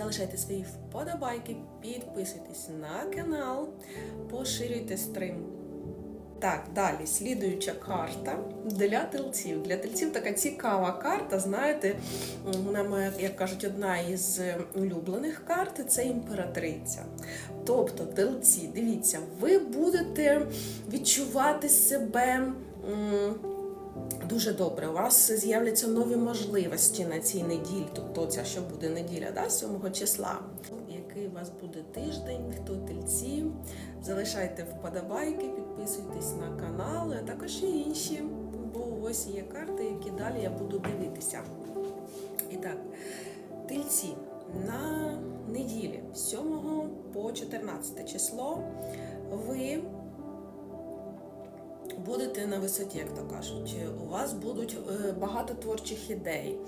залишайте свої вподобайки, підписуйтесь на канал, поширюйте стрим. Так, далі слідуюча карта для тельців. Для тельців така цікава карта. Знаєте, вона моя, як кажуть, одна із улюблених карт це імператриця. Тобто, тельці, дивіться, ви будете відчувати себе. Дуже добре, у вас з'являться нові можливості на цій неділі, тобто ця що буде неділя, да, 7 числа. Який у вас буде тиждень, хто тельці, залишайте вподобайки, підписуйтесь на канал, а також і інші, бо ось є карти, які далі я буду дивитися. І так, тельці на неділі 7 по 14 число ви будете на висоті, як то кажуть. У вас будуть е, багато творчих ідей.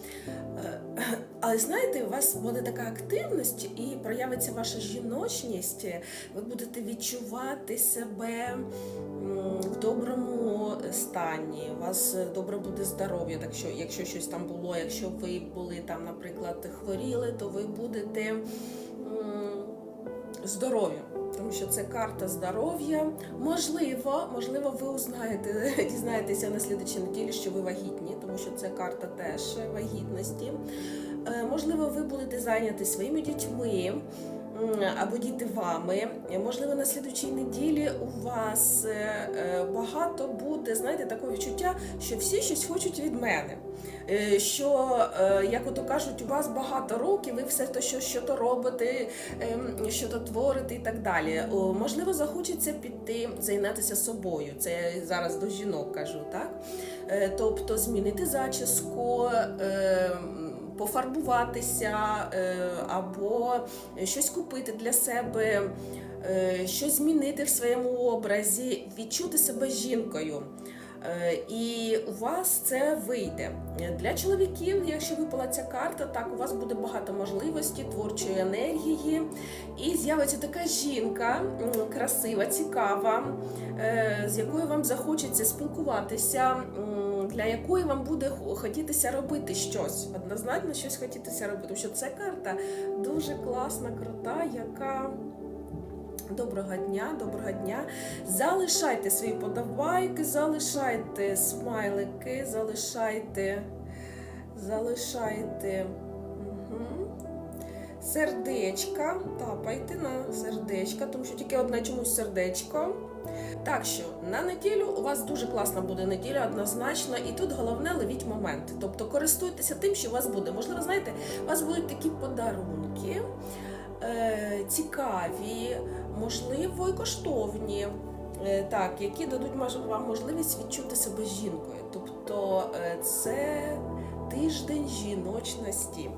Е, Але знаєте, у вас буде така активність і проявиться ваша жіночність. Ви будете відчувати себе в доброму стані. У вас добре буде здоров'я. Так що, якщо щось там було, якщо ви були там, наприклад, хворіли, то ви будете здорові. Тому що це карта здоров'я. Можливо, можливо, ви узнаєте, дізнаєтеся на слідчій неділі, що ви вагітні, тому що це карта теж вагітності. Е, Можливо, ви будете зайняті своїми дітьми. Або діти вами. Можливо, на слідучій неділі у вас е, е, багато буде, знаєте, такого відчуття, що всі щось хочуть від мене. Е, Що, як ото кажуть, у вас багато років, ви все то, що, що то робите, ем, що то творите і так далі. Можливо, захочеться піти зайнятися собою. Це я зараз до жінок кажу, так? Тобто змінити зачіску. Пофарбуватися е, або щось купити для себе, е, щось змінити в своєму образі, відчути себе жінкою. Е, І у вас це вийде. Для чоловіків, якщо випала ця карта, так у вас буде багато можливостей, творчої енергії, і з'явиться така жінка красива, цікава, з якою вам захочеться спілкуватися, для якої вам буде хотітися робити щось. Однозначно щось хотітися робити. Тому що ця карта дуже класна, крута, яка. Доброго дня, доброго дня. Залишайте свої подобайки, залишайте смайлики, залишайте, залишайте. Сердечка. Тапайте на сердечка, тому що тільки одне чомусь сердечко. Так що на неділю у вас дуже класна буде неділя, однозначно, і тут головне ловіть момент. Тобто користуйтеся тим, що у вас буде. Можливо, знаєте, у вас будуть такі подарунки е, цікаві, можливо, і коштовні, е, так, які дадуть вам можливість відчути себе жінкою. Тобто е, це тиждень жіночності.